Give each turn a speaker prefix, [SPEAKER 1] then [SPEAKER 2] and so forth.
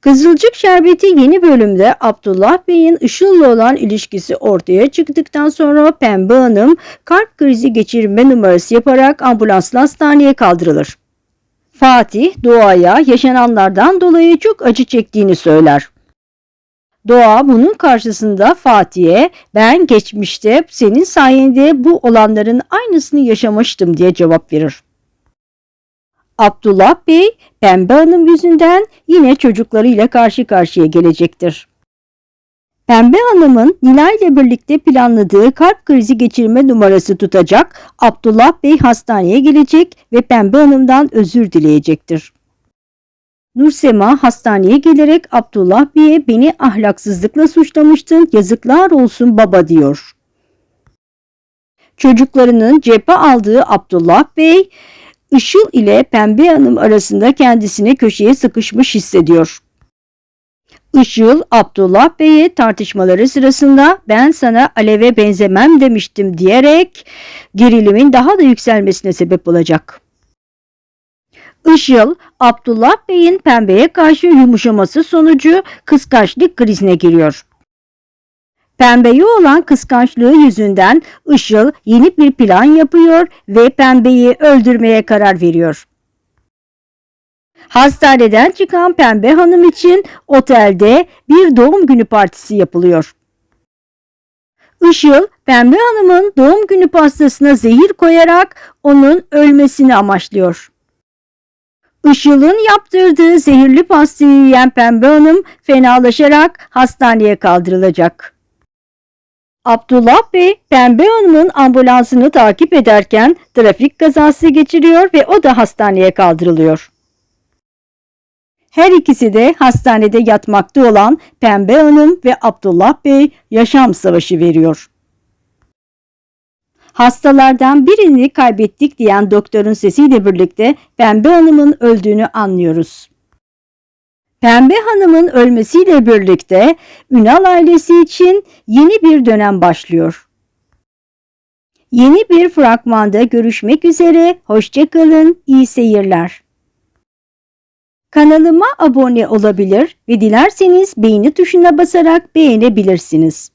[SPEAKER 1] Kızılcık Şerbeti yeni bölümde Abdullah Bey'in Işıl'la olan ilişkisi ortaya çıktıktan sonra Pembe Hanım kalp krizi geçirme numarası yaparak ambulansla hastaneye kaldırılır. Fatih Doğa'ya yaşananlardan dolayı çok acı çektiğini söyler. Doğa bunun karşısında Fatih'e ben geçmişte senin sayende bu olanların aynısını yaşamıştım diye cevap verir. Abdullah Bey Pembe Hanım yüzünden yine çocuklarıyla karşı karşıya gelecektir. Pembe Hanım'ın Nilay ile birlikte planladığı kalp krizi geçirme numarası tutacak, Abdullah Bey hastaneye gelecek ve Pembe Hanım'dan özür dileyecektir. Nursema hastaneye gelerek Abdullah Bey'e beni ahlaksızlıkla suçlamıştın, yazıklar olsun baba diyor. Çocuklarının cephe aldığı Abdullah Bey, Işıl ile Pembe Hanım arasında kendisini köşeye sıkışmış hissediyor. Işıl, Abdullah Bey'e tartışmaları sırasında ben sana Alev'e benzemem demiştim diyerek gerilimin daha da yükselmesine sebep olacak. Işıl, Abdullah Bey'in Pembe'ye karşı yumuşaması sonucu kıskançlık krizine giriyor. Pembeye olan kıskançlığı yüzünden Işıl yeni bir plan yapıyor ve Pembe'yi öldürmeye karar veriyor. Hastaneden çıkan Pembe Hanım için otelde bir doğum günü partisi yapılıyor. Işıl, Pembe Hanım'ın doğum günü pastasına zehir koyarak onun ölmesini amaçlıyor. Işıl'ın yaptırdığı zehirli pastayı yiyen Pembe Hanım fenalaşarak hastaneye kaldırılacak. Abdullah Bey, Pembe Hanım'ın ambulansını takip ederken trafik kazası geçiriyor ve o da hastaneye kaldırılıyor. Her ikisi de hastanede yatmakta olan Pembe Hanım ve Abdullah Bey yaşam savaşı veriyor. Hastalardan birini kaybettik diyen doktorun sesiyle birlikte Pembe Hanım'ın öldüğünü anlıyoruz. Pembe Hanım'ın ölmesiyle birlikte Ünal ailesi için yeni bir dönem başlıyor. Yeni bir fragmanda görüşmek üzere, hoşçakalın, iyi seyirler. Kanalıma abone olabilir ve dilerseniz beğeni tuşuna basarak beğenebilirsiniz.